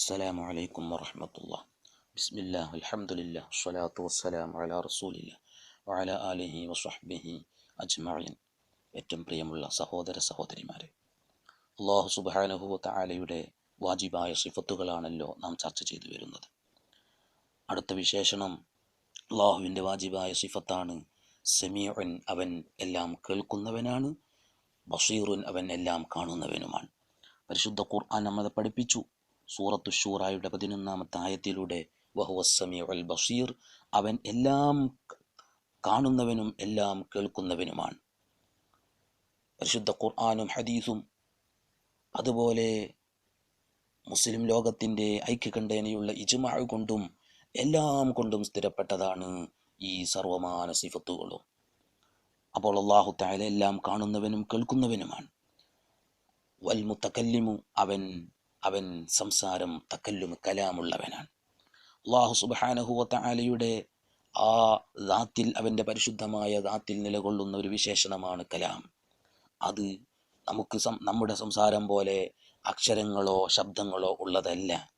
السلام عليكم ورحمة الله بسم الله الحمد لله الصلاة والسلام على رسول الله وعلى آله وصحبه أجمعين ഏറ്റവും പ്രിയമുള്ള സഹോദര സഹോദരിമാരെ അള്ളാഹു സുബാനഹുവ താലയുടെ വാജിബായ സിഫത്തുകളാണല്ലോ നാം ചർച്ച ചെയ്തു വരുന്നത് അടുത്ത വിശേഷണം അള്ളാഹുവിൻ്റെ വാജിബായ സിഫത്താണ് സെമിയുൻ അവൻ എല്ലാം കേൾക്കുന്നവനാണ് ബഷീറുൻ അവൻ എല്ലാം കാണുന്നവനുമാണ് പരിശുദ്ധ ഖുർആൻ നമ്മളെ പഠിപ്പിച്ചു സൂറത്തു ഷൂറായുടെ പതിനൊന്നാമത്തെ ആയത്തിലൂടെ വഹുവസ്സമി അൽ ബഷീർ അവൻ എല്ലാം കാണുന്നവനും എല്ലാം കേൾക്കുന്നവനുമാണ്. പരിശുദ്ധ ഖുർആാനും ഹദീസും അതുപോലെ മുസ്ലിം ലോകത്തിന്റെ ഐക്യകണ്ഠേനയുള്ള ഇജ്മാ കൊണ്ടും എല്ലാം കൊണ്ടും സ്ഥിരപ്പെട്ടതാണ് ഈ സർവമാന സിഫത്തുകളും. അപ്പോൾ അള്ളാഹു തായാലെല്ലാം കാണുന്നവനും കേൾക്കുന്നവനുമാണ്. വൽ മുത്തക്കല്ലിമു അവൻ അവൻ സംസാരം തക്കല്ലും കലാമുള്ളവനാണ്. അള്ളാഹു സുബാനഹുവ താലയുടെ ആ ദാത്തിൽ അവന്റെ പരിശുദ്ധമായ ദാത്തിൽ നിലകൊള്ളുന്ന ഒരു വിശേഷണമാണ് കലാം. അത് നമുക്ക് നമ്മുടെ സംസാരം പോലെ അക്ഷരങ്ങളോ ശബ്ദങ്ങളോ ഉള്ളതല്ല.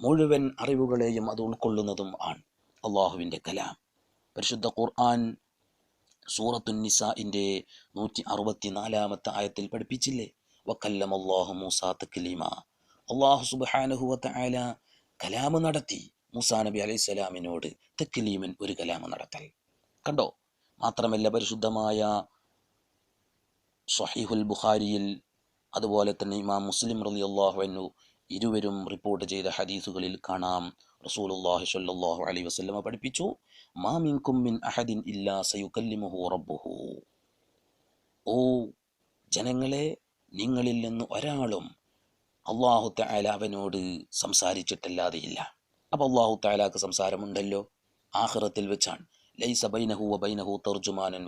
മുഴുവൻ അറിവുകളെയും അത് ഉൾക്കൊള്ളുന്നതും ആണ് അള്ളാഹുവിന്റെ കലാം. പരിശുദ്ധ ഖുർആൻ സൂറത്തു നിസാഇന്റെ നൂറ്റി അറുപത്തി നാലാമത്തെ ആയത്തിൽ പഠിപ്പിച്ചില്ലേ? വക്കല്ലം അള്ളാഹു മൂസ തക്ലീമ. അള്ളാഹു സുബാനുഹുവത്ത ആല കലാമ് നടത്തി. മൂസാ നബി അലൈഹി സ്വലാമിനോട് തെക്കിലീമൻ ഒരു കലാമ് നടത്തൽ. കണ്ടോ? മാത്രമല്ല പരിശുദ്ധമായ ഷഹീഹുൽ ബുഖാരിയിൽ അതുപോലെ തന്നെ ഇമാം മുസ്ലിം റലി അള്ളാഹു ഇരുവരും റിപ്പോർട്ട് ചെയ്ത ഹദീസുകളിൽ കാണാം. റസൂലുള്ളാഹി സ്വല്ലല്ലാഹു അലൈഹി വസല്ലമ പഠിപ്പിച്ചു മാ മിൻകും മിൻ അഹദിൻ ഇല്ലാ സയുകല്ലിമുഹു റബ്ബുഹു. ഓ ജനങ്ങളെ നിങ്ങളിൽ നിന്ന് ഒരാളും അള്ളാഹു തായാല അവനോട് സംസാരിച്ചിട്ടല്ലാതെയില്ല അപ്പോൾ അള്ളാഹു തായാലക്ക് സംസാരമുണ്ടല്ലോ? ആഹ്റത്തിൽ വെച്ചാണ്. ലൈസ ബൈനഹു വ ബൈനഹു തർജുമാനൻ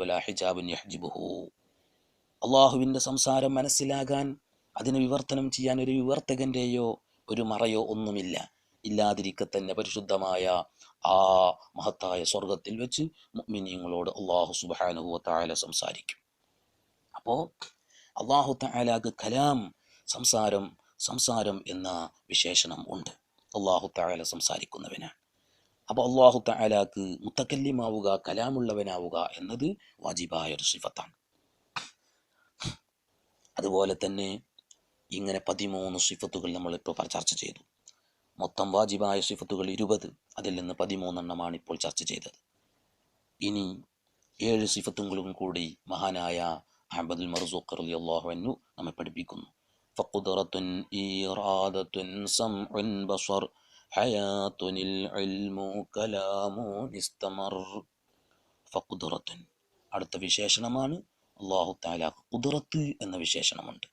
സംസാരം മനസ്സിലാകാൻ അതിനെ വിവർത്തനം ചെയ്യാൻ ഒരു വിവർത്തകന്റെയോ ഒരു മറയോ ഒന്നുമില്ല. ഇല്ലാതിരിക്കെ തന്നെ പരിശുദ്ധമായ ആ മഹത്തായ സ്വർഗത്തിൽ വെച്ച് മുഅ്മിനീങ്ങളോട് അള്ളാഹു സുബ്ഹാനഹു തായാല സംസാരിക്കും. അപ്പോൾ അള്ളാഹു താലാക്ക് കലാം സംസാരം സംസാരം എന്ന വിശേഷണം ഉണ്ട്. അള്ളാഹു തായാല സംസാരിക്കുന്നവനാണ് അപ്പോൾ അള്ളാഹു തായാലാക്ക് മുത്തക്കല്യമാവുക കലാമുള്ളവനാവുക എന്നത് വാജിബായ ഒരു സിഫത്താണ്. അതുപോലെ തന്നെ ഇങ്ങനെ പതിമൂന്ന് സിഫത്തുകൾ നമ്മളിപ്പോൾ ചർച്ച ചെയ്തു. മൊത്തം വാജിബായ സിഫത്തുകൾ ഇരുപത് അതിൽ നിന്ന് പതിമൂന്നെണ്ണമാണ് ഇപ്പോൾ ചർച്ച ചെയ്തത്. ഇനി ഏഴ് സിഫത്തുകളും കൂടി മഹാനായ അഹമ്മദുൽ മർസൂഖ് അലി അള്ളാഹു അന്നു നമ്മെ പഠിപ്പിക്കുന്നു. ഫഖുദറത്തുൻ ഈറാദത്തുൻ സംഉൻ ബസർ ഹയാത്തുനിൽ ഇൽമു കലാമു استمر. ഫഖുദറത്തുൻ അടുത്ത വിശേഷണമാണ്. അള്ളാഹു താല കുതിറത്ത് എന്ന വിശേഷണമുണ്ട്.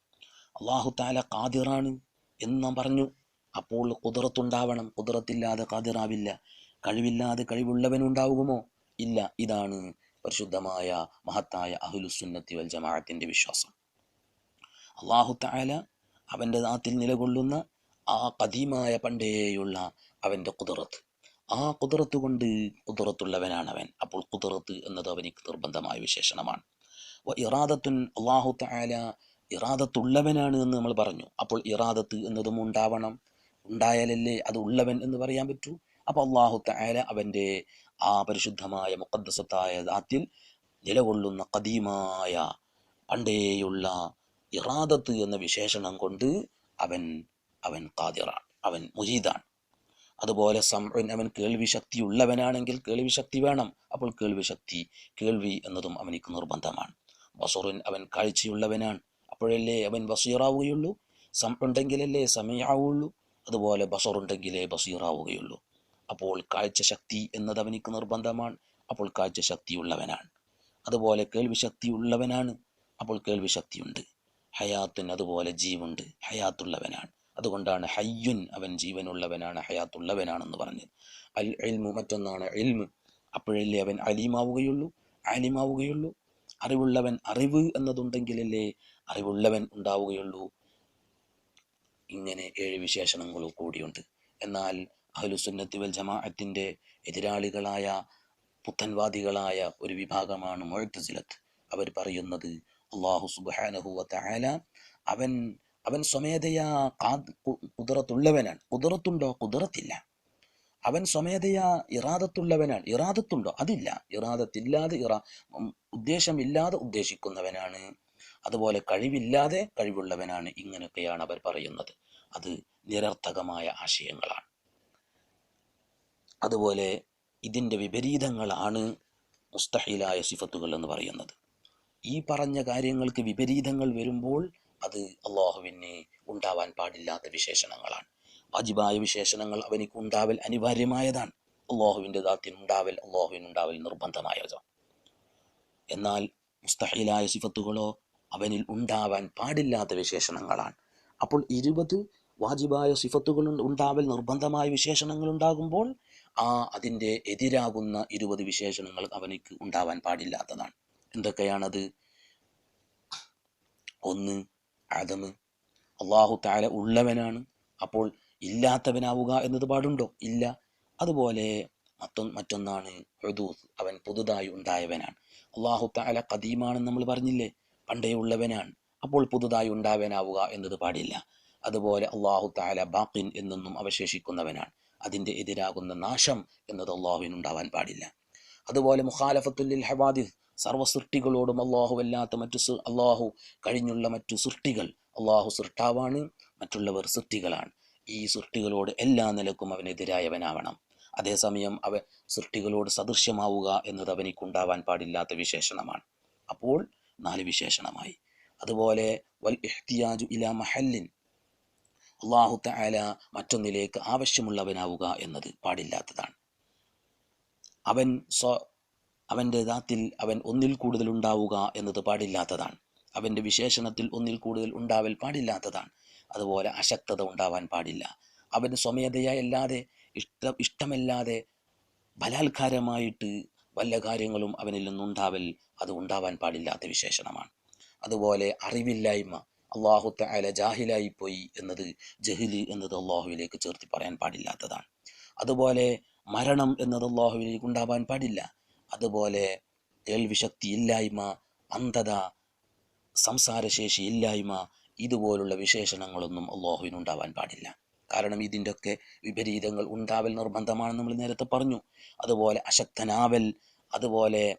അള്ളാഹു താല കാതിറാണ് എന്ന് നാം പറഞ്ഞു. അപ്പോൾ കുതിറത്തുണ്ടാവണം കുതിറത്തില്ലാതെ കാതിറാവില്ല കഴിവില്ലാതെ കഴിവുള്ളവനുണ്ടാവുമോ? ഇല്ല. ഇതാണ് പരിശുദ്ധമായ മഹത്തായ അഹുലുസുന്നത്തി വൽ ജമാഅത്തിന്റെ വിശ്വാസം. അള്ളാഹു താല അവന്റെ നാത്തിൽ നിലകൊള്ളുന്ന ആ കദീമായ പണ്ടേയുള്ള അവന്റെ കുതിറത്ത്. ആ കുതിറത്ത് കൊണ്ട് കുതിറത്തുള്ളവനാണ് അവൻ അപ്പോൾ കുതിറത്ത് എന്നത് അവനിക്ക് നിർബന്ധമായ വിശേഷണമാണ്. ഇറാദത്തുൻ അള്ളാഹു താല ഇറാദത്തുള്ളവനാണ് എന്ന് നമ്മൾ പറഞ്ഞു. അപ്പോൾ ഇറാദത്ത് എന്നതും ഉണ്ടാവണം. ഉണ്ടായാലല്ലേ അത് ഉള്ളവൻ എന്ന് പറയാൻ പറ്റൂ. അപ്പോൾ അള്ളാഹു താല അവന്റെ ആ പരിശുദ്ധമായ മുക്കദ്സത്തായ ദാത്തിൽ നിലകൊള്ളുന്ന കദീമായ പണ്ടേയുള്ള ഇറാദത്ത് എന്ന വിശേഷണം കൊണ്ട് അവൻ അവൻ കാതിറാണ് അവൻ മുജീദാണ്. അതുപോലെ സംഅൻ അവൻ കേൾവി ശക്തി ഉള്ളവനാണെങ്കിൽ കേൾവി ശക്തി വേണം. അപ്പോൾ കേൾവി ശക്തി കേൾവി എന്നതും അവനിക്ക് നിർബന്ധമാണ്. ബസുറിൻ അവൻ കാഴ്ചയുള്ളവനാണ്. അപ്പോഴല്ലേ അവൻ ബസീറാവുകയുള്ളൂ? സംഉണ്ടെങ്കിലല്ലേ സമയാവുള്ളൂ? അതുപോലെ ബസറുണ്ടെങ്കിലേ ബസീറാവുകയുള്ളൂ. അപ്പോൾ കാഴ്ച ശക്തി എന്നത് അവനിക്ക് നിർബന്ധമാണ്. അപ്പോൾ കാഴ്ച ശക്തിയുള്ളവനാണ് അതുപോലെ കേൾവി ശക്തി ഉള്ളവനാണ് അപ്പോൾ കേൾവി ശക്തിയുണ്ട് ഹയാത്തുൻ അതുപോലെ ജീവുണ്ട്. ഹയാത്തുള്ളവനാണ്. അതുകൊണ്ടാണ് ഹയ്യുൻ അവൻ ജീവനുള്ളവനാണ് ഹയാത്തുള്ളവനാണെന്ന് പറഞ്ഞത്. അൽ എൽമു മറ്റൊന്നാണ് എൽമു അപ്പോഴല്ലേ അവൻ അലീമാവുകയുള്ളൂ? ആലിമാവുകയുള്ളൂ അറിവുള്ളവൻ അറിവ് എന്നതുണ്ടെങ്കിലല്ലേ അറിവുള്ളവൻ ഉണ്ടാവുകയുള്ളൂ? ഇങ്ങനെ ഏഴ് വിശേഷണങ്ങളും കൂടിയുണ്ട്. എന്നാൽ അഹ്ലുസുന്നത്തി വൽ ജമാഅത്തിന്റെ എതിരാളികളായ പുത്തൻവാദികളായ ഒരു വിഭാഗമാണ് മുഴത്തസിലത്ത് അവർ പറയുന്നത് അള്ളാഹു സുബാനഹുവ തആല അവൻ അവൻ സ്വമേധയാ കു- കുതിറത്തുള്ളവനാണ് കുതിറത്തുണ്ടോ കുതിറത്തില്ല അവൻ സ്വമേധയാ ഇറാദത്തുള്ളവനാണ്. ഇറാദത്തുണ്ടോ? അതില്ല. ഇറാദത്തില്ലാതെ ഇറാ ഉദ്ദേശമില്ലാതെ ഉദ്ദേശിക്കുന്നവനാണ്. അതുപോലെ കഴിവില്ലാതെ കഴിവുള്ളവനാണ് ഇങ്ങനെയൊക്കെയാണ് അവർ പറയുന്നത്. അത് നിരർത്ഥകമായ ആശയങ്ങളാണ്. അതുപോലെ ഇതിന്റെ വിപരീതങ്ങളാണ് മുസ്തഹിലായ സിഫത്തുകൾ എന്ന് പറയുന്നത്. ഈ പറഞ്ഞ കാര്യങ്ങൾക്ക് വിപരീതങ്ങൾ വരുമ്പോൾ അത് അള്ളാഹുവിന് ഉണ്ടാവാൻ പാടില്ലാത്ത വിശേഷണങ്ങളാണ്. വാജിബായ വിശേഷണങ്ങൾ അവനിക്ക് ഉണ്ടാവൽ അനിവാര്യമായതാണ്. അള്ളാഹുവിന്റെ ദാത്തിന് ഉണ്ടാവൽ അള്ളാഹുവിന് ഉണ്ടാവൽ നിർബന്ധമായതാണ്. എന്നാൽ മുസ്തഹിലായ സിഫത്തുകളോ അവനിൽ ഉണ്ടാവാൻ പാടില്ലാത്ത വിശേഷണങ്ങളാണ്. അപ്പോൾ ഇരുപത് വാജിബായ സിഫത്തുകൾ ഉണ്ടാവൽ നിർബന്ധമായ വിശേഷണങ്ങൾ ഉണ്ടാകുമ്പോൾ ആ അതിന്റെ എതിരാകുന്ന ഇരുപത് വിശേഷണങ്ങൾ അവനിക്ക് ഉണ്ടാവാൻ പാടില്ലാത്തതാണ്. എന്തൊക്കെയാണത്? ഒന്ന് അതമ് അള്ളാഹു താല ഉള്ളവനാണ്. അപ്പോൾ ഇല്ലാത്തവനാവുക എന്നത് പാടുണ്ടോ? ഇല്ല. അതുപോലെ മറ്റൊന്ന് മറ്റൊന്നാണ് ഹുദൂസ് അവൻ പുതുതായി ഉണ്ടായവനാണ്. അള്ളാഹു താല കദീമാണെന്ന് നമ്മൾ പറഞ്ഞില്ലേ? പണ്ടേ ഉള്ളവനാണ്. അപ്പോൾ പുതുതായി ഉണ്ടാവനാവുക എന്നത് പാടില്ല. അതുപോലെ അള്ളാഹു താല ബാക്കിൻ എന്നൊന്നും അവശേഷിക്കുന്നവനാണ്. അതിന്റെ എതിരാകുന്ന നാശം എന്നത് അള്ളാഹുവിനുണ്ടാവാൻ പാടില്ല. അതുപോലെ മുഖാലഫത്തുല്ലിൽ ഹവാദിസ്. സർവ സൃഷ്ടികളോടും അള്ളാഹു അല്ലാത്ത മറ്റു അള്ളാഹു കഴിഞ്ഞുള്ള മറ്റു സൃഷ്ടികൾ. അള്ളാഹു സൃഷ്ടാവാണ് മറ്റുള്ളവർ സൃഷ്ടികളാണ്. ഈ സൃഷ്ടികളോട് എല്ലാ നിലക്കും അവനെതിരായവനാവണം. അതേസമയം അവ സൃഷ്ടികളോട് സദൃശ്യമാവുക എന്നത് അവനിക്കുണ്ടാവാൻ പാടില്ലാത്ത വിശേഷണമാണ്. അപ്പോൾ നാല് വിശേഷണമായി. അതുപോലെ വൽ ഇഹ്തിയാജു ഇലാ മഹല്ലിൻ. അള്ളാഹു തആല മറ്റൊന്നിലേക്ക് ആവശ്യമുള്ളവനാവുക എന്നത് പാടില്ലാത്തതാണ്. അവൻ സ്വ അവന്റെ ദാത്തിൽ അവൻ ഒന്നിൽ കൂടുതൽ ഉണ്ടാവുക എന്നത് പാടില്ലാത്തതാണ്. അവന്റെ വിശേഷണത്തിൽ ഒന്നിൽ കൂടുതൽ ഉണ്ടാവൽ പാടില്ലാത്തതാണ്. അതുപോലെ അശക്തത ഉണ്ടാവാൻ പാടില്ല. അവൻ സ്വമേധയല്ലാതെ ഇഷ്ട ഇഷ്ടമല്ലാതെ ബലാത്കാരമായിട്ട് വല്ല കാര്യങ്ങളും അവനിൽ നിന്നുണ്ടാവൽ അത് ഉണ്ടാവാൻ പാടില്ലാത്ത വിശേഷണമാണ്. അതുപോലെ അറിവില്ലായ്മ അള്ളാഹു തആല ജാഹിലായിപ്പോയി എന്നത് ജഹിലി എന്നത് അള്ളാഹുവിലേക്ക് ചേർത്തി പറയാൻ പാടില്ലാത്തതാണ്. അതുപോലെ മരണം എന്നത് അള്ളാഹുവിലേക്ക് ഉണ്ടാവാൻ പാടില്ല. അതുപോലെ കേൾവിശക്തി ഇല്ലായ്മ അന്ധത സംസാരശേഷി ഇല്ലായ്മ ഇതുപോലുള്ള വിശേഷണങ്ങളൊന്നും അള്ളാഹുവിന് ഉണ്ടാവാൻ പാടില്ല. കാരണം ഇതിന്റെയൊക്കെ വിപരീതങ്ങൾ ഉണ്ടാവൽ നിർബന്ധമാണെന്ന് നമ്മൾ നേരത്തെ പറഞ്ഞു. അതുപോലെ അശക്തനാവൽ അതുപോലെ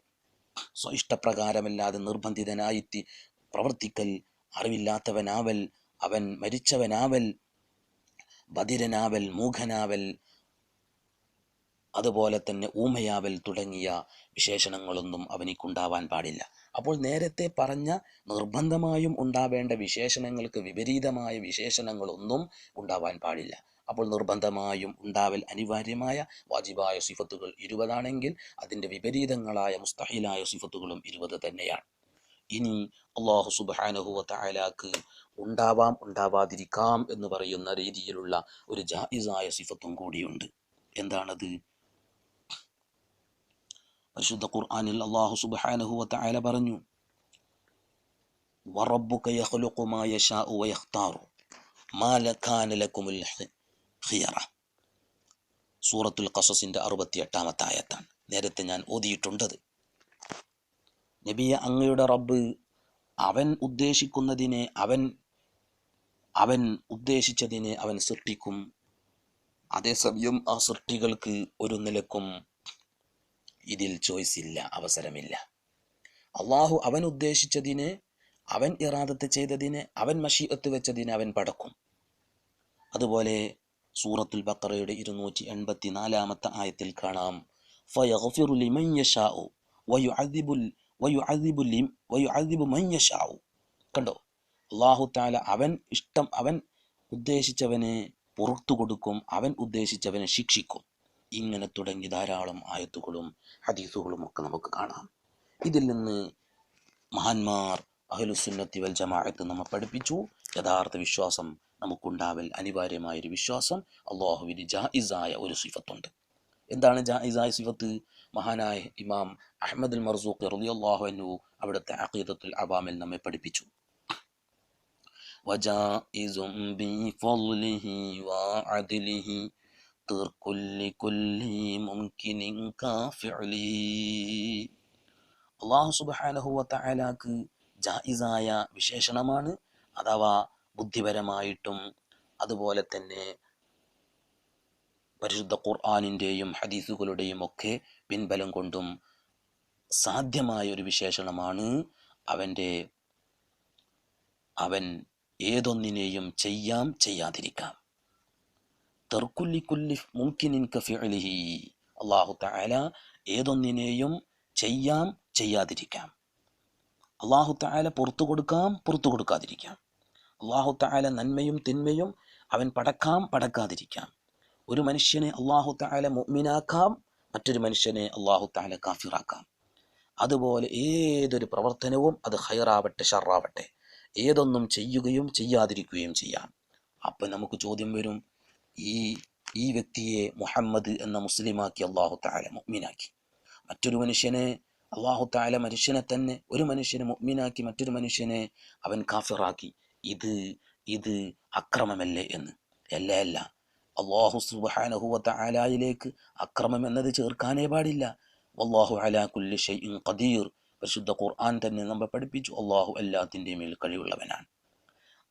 സ്വഇഷ്ടപ്രകാരമല്ലാതെ നിർബന്ധിതനായി തി- പ്രവർത്തിക്കൽ അറിവില്ലാത്തവനാവൽ അവൻ മരിച്ചവനാവൽ ബധിരനാവൽ മൂഘനാവൽ അതുപോലെ തന്നെ ഊമയാവൽ തുടങ്ങിയ വിശേഷണങ്ങളൊന്നും അവനിക്കുണ്ടാവാൻ പാടില്ല. അപ്പോൾ നേരത്തെ പറഞ്ഞ നിർബന്ധമായും ഉണ്ടാവേണ്ട വിശേഷണങ്ങൾക്ക് വിപരീതമായ വിശേഷണങ്ങളൊന്നും ഉണ്ടാവാൻ പാടില്ല. അപ്പോൾ നിർബന്ധമായും ഉണ്ടാവൽ അനിവാര്യമായ വാജിബായ സിഫത്തുകൾ ഇരുപതാണെങ്കിൽ അതിന്റെ വിപരീതങ്ങളായ മുസ്തഹിലായ സിഫത്തുകളും ഇരുപത് തന്നെയാണ്. ഇനി അള്ളാഹു സുബാനഹുവ തആലാക്ക് ഉണ്ടാവാം ഉണ്ടാവാതിരിക്കാം എന്ന് പറയുന്ന രീതിയിലുള്ള ഒരു ജായിസായ സിഫത്തും കൂടിയുണ്ട്. എന്താണത്? പരിശുദ്ധ ഖുർആാനിൽ അള്ളാഹു സുബ്ഹാനഹു വതആല പറഞ്ഞു സൂറത്തുൽ ഖസസിന്റെ അറുപത്തിയെട്ടാമത്തെ ആയത്താണ്. നേരത്തെ ഞാൻ ഓതിയിട്ടുണ്ടത് നബിയ അങ്ങയുടെ റബ്ബ് അവൻ ഉദ്ദേശിക്കുന്നതിനെ അവൻ അവൻ ഉദ്ദേശിച്ചതിനെ അവൻ സൃഷ്ടിക്കും അതേസമയം ആ സൃഷ്ടികൾക്ക് ഒരു നിലക്കും ഇതിൽ ചോയ്സ് ഇല്ല അവസരമില്ല. അള്ളാഹു അവൻ ഉദ്ദേശിച്ചതിന് അവൻ ഇറാദത്ത് ചെയ്തതിന് അവൻ മഷീഅത്ത് വെച്ചതിന് അവൻ പടക്കും. അതുപോലെ സൂറത്തുൽ ബക്കറയുടെ ഇരുന്നൂറ്റി എൺപത്തി നാലാമത്തെ ആയത്തിൽ കാണാം കണ്ടോ? അള്ളാഹു താല അവൻ ഇഷ്ടം അവൻ ഉദ്ദേശിച്ചവനെ പുറത്തു കൊടുക്കും അവൻ ഉദ്ദേശിച്ചവനെ ശിക്ഷിക്കും. ഇങ്ങനെ തുടങ്ങി ധാരാളം ആയത്തുകളും ഹദീസുകളും ഒക്കെ നമുക്ക് കാണാം ഇതിൽ നിന്ന് മഹാന്മാർ അഹ്ലുസുന്നത്തി വൽ ജമാഅത്ത് നമ്മെ പഠിപ്പിച്ചു യഥാർത്ഥ വിശ്വാസം നമുക്കുണ്ടാവൽ അനിവാര്യമായ ഒരു വിശ്വാസം അള്ളാഹുവിന് ജായിസായ ഒരു സിഫത്തുണ്ട് എന്താണ് ജായിസായ സിഫത്ത് മഹാനായ ഇമാം അഹമ്മദ് അൽ മർസൂഖ് റളിയല്ലാഹു അൻഹു അവിടുത്തെ അഖീദത്തുൽ അവാമിൽ നമ്മെ പഠിപ്പിച്ചു وجائز بفضله وعدله അള്ളാഹു സുബാനഹുവ തആലാക്ക് ജായിസായ വിശേഷണമാണ്. അഥവാ ബുദ്ധിപരമായിട്ടും അതുപോലെ തന്നെ പരിശുദ്ധ ഖുർആാനിന്റെയും ഹദീസുകളുടെയും ഒക്കെ പിൻബലം കൊണ്ടും സാധ്യമായ ഒരു വിശേഷണമാണ്. അവന്റെ അവൻ ഏതൊന്നിനെയും ചെയ്യാം ചെയ്യാതിരിക്കാം. അള്ളാഹു താല ഏതൊന്നിനെയും ചെയ്യാം ചെയ്യാതിരിക്കാം. അള്ളാഹു താല പുറത്തു കൊടുക്കാം പുറത്തു കൊടുക്കാതിരിക്കാം. അള്ളാഹു താല നന്മയും തിന്മയും അവൻ പടക്കാം പടക്കാതിരിക്കാം. ഒരു മനുഷ്യനെ അള്ളാഹു താല മുഅ്മിനാക്കാം മറ്റൊരു മനുഷ്യനെ അള്ളാഹു താല കാഫിറാക്കാം. അതുപോലെ ഏതൊരു പ്രവർത്തനവും അത് ഹയറാവട്ടെ ഷറാവട്ടെ ഏതൊന്നും ചെയ്യുകയും ചെയ്യാതിരിക്കുകയും ചെയ്യാം. അപ്പം നമുക്ക് ചോദ്യം വരും ഈ ഈ വ്യക്തിയെ മുഹമ്മദ് എന്ന മുസ്ലിമാക്കി അള്ളാഹു താല മുഅ്മിനാക്കി. മറ്റൊരു മനുഷ്യനെ അള്ളാഹു താല മനുഷ്യനെ തന്നെ ഒരു മനുഷ്യനെ മുഅ്മിനാക്കി മറ്റൊരു മനുഷ്യനെ അവൻ കാഫിറാക്കി. ഇത് ഇത് അക്രമമല്ലേ എന്ന്. അല്ല അല്ല. അള്ളാഹു സുബ്ഹാനഹു താലായിലേക്ക് അക്രമം എന്നത് ചേർക്കാനേ പാടില്ല. വല്ലാഹു അലാ കുല്ലി ഷൈഇൻ ഖദീർ. പരിശുദ്ധ ഖുർആൻ തന്നെ നമ്മെ പഠിപ്പിച്ചു. അള്ളാഹു എല്ലാത്തിന്റെയും മേൽ കഴിവുള്ളവനാണ്.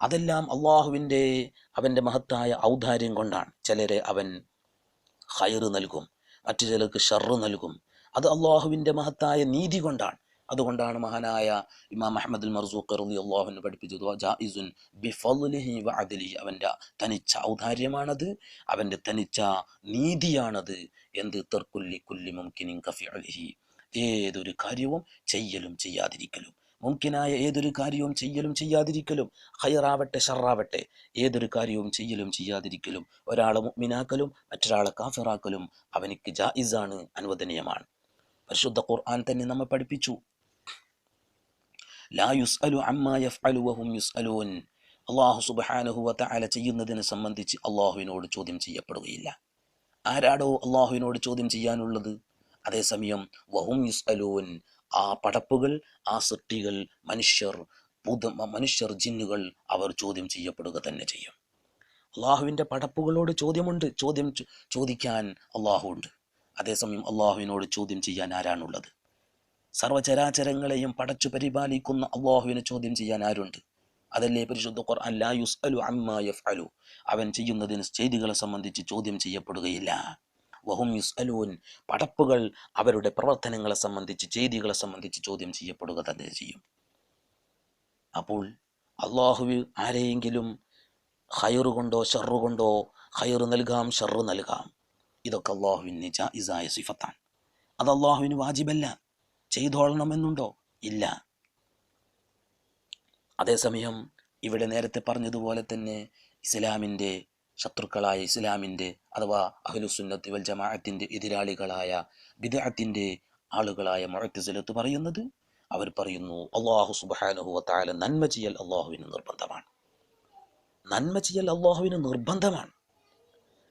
അതെല്ലാം അള്ളാഹുവിന്റെ അവന്റെ മഹത്തായ ഔദാര്യം കൊണ്ടാണ്. ചിലരെ അവൻ ഹൈർ നൽകും മറ്റു ചിലർക്ക് ഷർറ് നൽകും. അത് അള്ളാഹുവിന്റെ മഹത്തായ നീതി കൊണ്ടാണ്. അതുകൊണ്ടാണ് മഹാനായ ഇമാം അഹമ്മദ് മർസൂഖ് റളി അള്ളാഹുവിന് പഠിപ്പിച്ചത് ജായിസുൻ ബിഫളിഹി വഅദലിഹി. അവന്റെ തനിച്ച ഔദാര്യമാണത് അവന്റെ തനിച്ച നീതിയാണത്. എന്ത്? തെർക്കുല്ലി കുല്ലി മുംകിനിൻ കഫിഅലിഹി ഏതൊരു കാര്യവും ചെയ്യലും ചെയ്യാതിരിക്കലും. മുംകിനായ ഏതൊരു കാര്യവും ചെയ്യലും ചെയ്യാതിരിക്കലും. ഹയറാവട്ടെ ഷറാവട്ടെ. ഏതൊരു കാര്യവും ചെയ്യലും ചെയ്യാതിരിക്കലും. ഒരാളെ മുഗ്മിനാക്കലും മറ്റൊരാളെ കാഫിറാക്കലും അവനിക്ക് ജായിസാണ് അനുവദനീയമാണ്. പരിശുദ്ധ ഖുർആൻ തന്നെ നമ്മെ പഠിപ്പിച്ചു. ലാ യുസ്അലു അമ്മാ യുസ്അലൂൻ. അള്ളാഹു സുബ്ഹാനഹു വതആല ചെയ്യുന്നതിനെ സംബന്ധിച്ച് അള്ളാഹുവിനോട് ചോദ്യം ചെയ്യപ്പെടുകയില്ല. ആരാടോ അള്ളാഹുവിനോട് ചോദ്യം ചെയ്യാനുള്ളത്? അതേസമയം വഹും യുസ്അലൂൻ. ആ പടപ്പുകൾ ആ സൃഷ്ടികൾ മനുഷ്യർ പുത മനുഷ്യർ ജിന്നുകൾ അവർ ചോദ്യം ചെയ്യപ്പെടുക തന്നെ ചെയ്യും. അള്ളാഹുവിന്റെ പടപ്പുകളോട് ചോദ്യമുണ്ട്. ചോദ്യം ചോദിക്കാൻ അള്ളാഹു ഉണ്ട് അതേസമയം അള്ളാഹുവിനോട് ചോദ്യം ചെയ്യാൻ ആരാണുള്ളത്? സർവചരാചരങ്ങളെയും പടച്ചു പരിപാലിക്കുന്ന അള്ളാഹുവിനെ ചോദ്യം ചെയ്യാൻ ആരുണ്ട്? അതല്ലേ പരിശുദ്ധ ഖുർആൻ ലാ യുസ്അലു അമ്മാ അവൻ ചെയ്യുന്നതിന് ചെയ്തികളെ സംബന്ധിച്ച് ചോദ്യം ചെയ്യപ്പെടുകയില്ല. വഹും യുസ്അലൂൻ. പടപ്പുകൾ അവരുടെ പ്രവർത്തനങ്ങളെ സംബന്ധിച്ച് ചെയ്തികളെ സംബന്ധിച്ച് ചോദ്യം ചെയ്യപ്പെടുക തന്നെ ചെയ്യും. അപ്പോൾ അള്ളാഹുവിൽ ആരെയെങ്കിലും ഹയറ് കൊണ്ടോ ഷർറ് കൊണ്ടോ ഹയറ് നൽകാം ഷർറ് നൽകാം. ഇതൊക്കെ അള്ളാഹുവിന് ഇസായ സിഫത്താണ്. അത് അള്ളാഹുവിന് വാജിബല്ല. ചെയ്തോളണമെന്നുണ്ടോ? ഇല്ല. അതേസമയം ഇവിടെ നേരത്തെ പറഞ്ഞതുപോലെ തന്നെ ഇസ്ലാമിന്റെ ശത്രുക്കളായ ഇസ്ലാമിന്റെ അഥവാ അഹ്ലുസുന്നത്തി വൽ ജമാഅത്തിന്റെ എതിരാളികളായ ബിദഅത്തിന്റെ ആളുകളായ മുഅത്തസിലത്ത് പറയുന്നത് അവർ പറയുന്നു അള്ളാഹു വതആല നന്മ ചെയ്യൽ അള്ളാഹുവിന് നിർബന്ധമാണ്. നന്മ ചെയ്യൽ അള്ളാഹുവിന് നിർബന്ധമാണ്.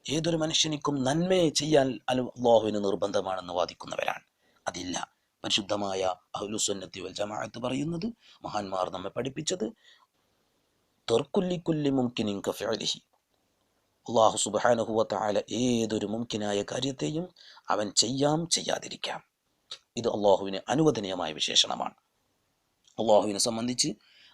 ഏതൊരു മനുഷ്യനിക്കും നന്മയെ ചെയ്യാൻ അള്ളാഹുവിന് നിർബന്ധമാണെന്ന് വാദിക്കുന്നവരാണ്. അതില്ല. പരിശുദ്ധമായ അഹ്ലുസുന്നത്തി വൽ ജമാഅത്ത് പറയുന്നത് മഹാന്മാർ നമ്മെ പഠിപ്പിച്ചത് തെർക്കുല്ലിക്കുല്ലി മുംകിനിൻ കഫിഅലിഹി. അള്ളാഹു സുബ്ഹാനഹു വതആല ഏതൊരു മുംകിനായ കാര്യത്തെയും അവൻ ചെയ്യാം ചെയ്യാതിരിക്കാം. ഇത് അള്ളാഹുവിന് അനുവദനീയമായ വിശേഷണമാണ്. അള്ളാഹുവിനെ സംബന്ധിച്ച്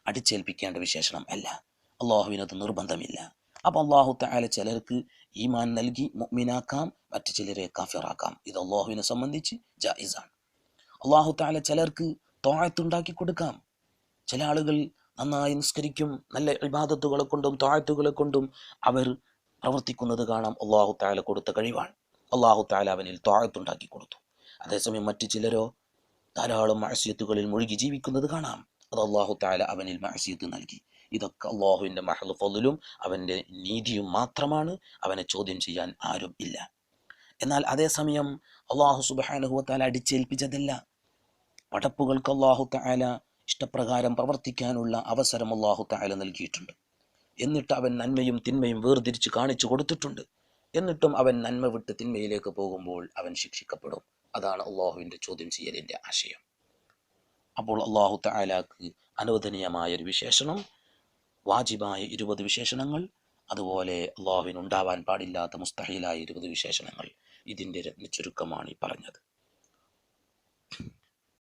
അടിച്ചേൽപ്പിക്കേണ്ട വിശേഷണം അല്ല. അള്ളാഹുവിനത് നിർബന്ധമില്ല. അപ്പം അള്ളാഹു തആല ചിലർക്ക് ഈമാൻ നൽകി മുഅ്മിനാക്കാം മറ്റു ചിലരെ കാഫിറാക്കാം. ഇത് അള്ളാഹുവിനെ സംബന്ധിച്ച് ജായിസാണ്. അള്ളാഹു തആല ചിലർക്ക് തോഴത്തുണ്ടാക്കി കൊടുക്കാം. ചില ആളുകൾ നന്നായി നിസ്കരിക്കും നല്ല ഇബാദത്തുകളെ കൊണ്ടും താഴ്ത്തുകളെ കൊണ്ടും അവർ പ്രവർത്തിക്കുന്നത് കാണാം. അള്ളാഹു താല കൊടുത്ത കഴിവാണ്. അള്ളാഹു താല അവനിൽ താഴത്തുണ്ടാക്കി കൊടുത്തു. അതേസമയം മറ്റു ചിലരോ ധാരാളം മഹസ്യത്തുകളിൽ മുഴുകി ജീവിക്കുന്നത് കാണാം. അത് അള്ളാഹു താല അവനിൽ മഹസ്യത്ത് നൽകി. ഇതൊക്കെ അള്ളാഹുവിന്റെ മഹൽ ഫضലും അവന്റെ നീതിയും മാത്രമാണ്. അവനെ ചോദ്യം ചെയ്യാൻ ആരും ഇല്ല. എന്നാൽ അതേസമയം അള്ളാഹു സുബാനുഹുവത്താല അടിച്ചേൽപ്പിച്ചതല്ല. പടപ്പുകൾക്ക് അള്ളാഹു താല ഇഷ്ടപ്രകാരം പ്രവർത്തിക്കാനുള്ള അവസരം അള്ളാഹു താല നൽകിയിട്ടുണ്ട്. എന്നിട്ട് അവൻ നന്മയും തിന്മയും വേർതിരിച്ച് കാണിച്ചു കൊടുത്തിട്ടുണ്ട്. എന്നിട്ടും അവൻ നന്മ വിട്ട് തിന്മയിലേക്ക് പോകുമ്പോൾ അവൻ ശിക്ഷിക്കപ്പെടും. അതാണ് അള്ളാഹുവിന്റെ ചോദ്യം ചെയ്യലിന്റെ ആശയം. അപ്പോൾ അള്ളാഹു താലാക്ക് അനുവദനീയമായ ഒരു വിശേഷണം വാജിബായ ഇരുപത് വിശേഷണങ്ങൾ അതുപോലെ അള്ളാഹുവിന് ഉണ്ടാവാൻ പാടില്ലാത്ത മുസ്തഹിലായ ഇരുപത് വിശേഷണങ്ങൾ. ഇതിന്റെ ചുരുക്കമാണ് ഈ പറഞ്ഞത്.